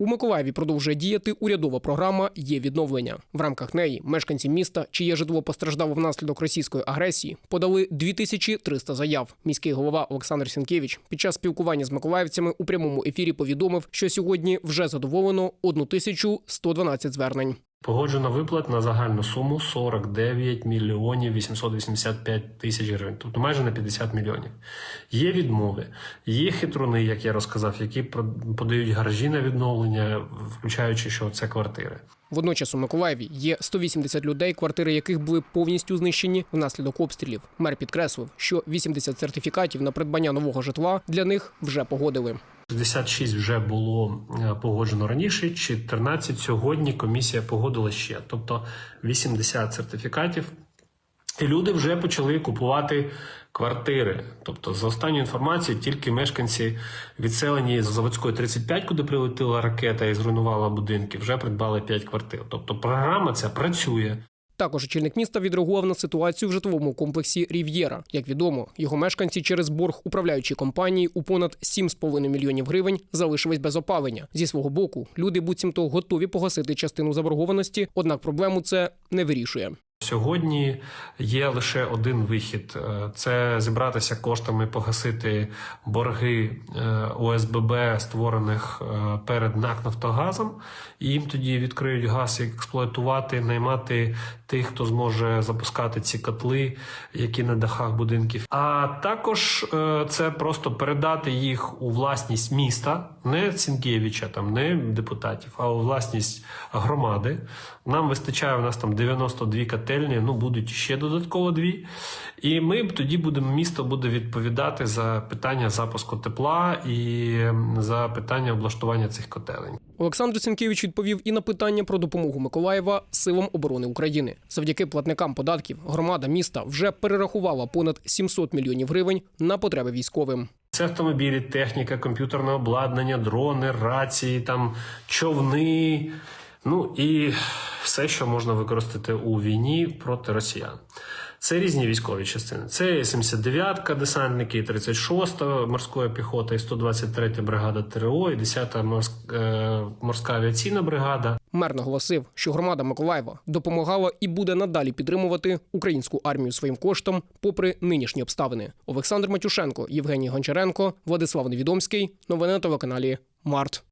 У Миколаєві продовжує діяти урядова програма Є відновлення. В рамках неї мешканці міста, чиє житло постраждало внаслідок російської агресії, подали 2300 заяв. Міський голова Олександр Сінкевич під час спілкування з миколаївцями у прямому ефірі повідомив, що сьогодні вже задоволено 1112 звернень. Погоджено виплат на загальну суму 49 мільйонів 885 тисяч гривень, тобто майже на 50 мільйонів. Є відмови, є хитруни, як я розказав, які подають гаражі на відновлення, включаючи, що це квартири. Водночас у Миколаєві є 180 людей, квартири яких були повністю знищені внаслідок обстрілів. Мер підкреслив, що 80 сертифікатів на придбання нового житла для них вже погодили. 66 вже було е, погоджено раніше, 14 сьогодні комісія погодила ще, тобто 80 сертифікатів. І люди вже почали купувати квартири. Тобто, за останньою інформацією, тільки мешканці відселені з заводської 35, куди прилетіла ракета і зруйнувала будинки, вже придбали 5 квартир. Тобто програма ця працює. Також очільник міста відреагував на ситуацію в житловому комплексі Рів'єра. Як відомо, його мешканці через борг управляючої компанії у понад 7,5 мільйонів гривень залишились без опалення. Зі свого боку, люди буцімто готові погасити частину заборгованості, однак проблему це не вирішує. Сьогодні є лише один вихід: Е, це зібратися коштами, погасити борги е, ОСББ, створених е, перед НАК Нафтогазом. І їм тоді відкриють газ експлуатувати, наймати тих, хто зможе запускати ці котли, які на дахах будинків. А також це просто передати їх у власність міста, не Цінкевича, там не депутатів, а у власність громади. Нам вистачає у нас там 92 котельні, ну будуть ще додатково дві. І ми тоді будемо, місто буде відповідати за питання запуску тепла і ем, за питання облаштування цих котелень. Олександр Сінкевич відповів і на питання про допомогу Миколаєва силам оборони України. Завдяки платникам податків громада міста вже перерахувала понад 700 мільйонів гривень на потреби військовим. Це автомобілі, техніка, комп'ютерне обладнання, дрони, рації, там човни. Ну і все, що можна використати у війні проти росіян. Це різні військові частини. Це 79-ка десантники, 36-та морська піхота, і 123-та бригада ТРО, і 10-та морськ- е, морська авіаційна бригада. Мер наголосив, що громада Миколаєва допомагала і буде надалі підтримувати українську армію своїм коштом, попри нинішні обставини. Олександр Матюшенко, Євгеній Гончаренко, Владислав Невідомський. Новини на телеканалі Март.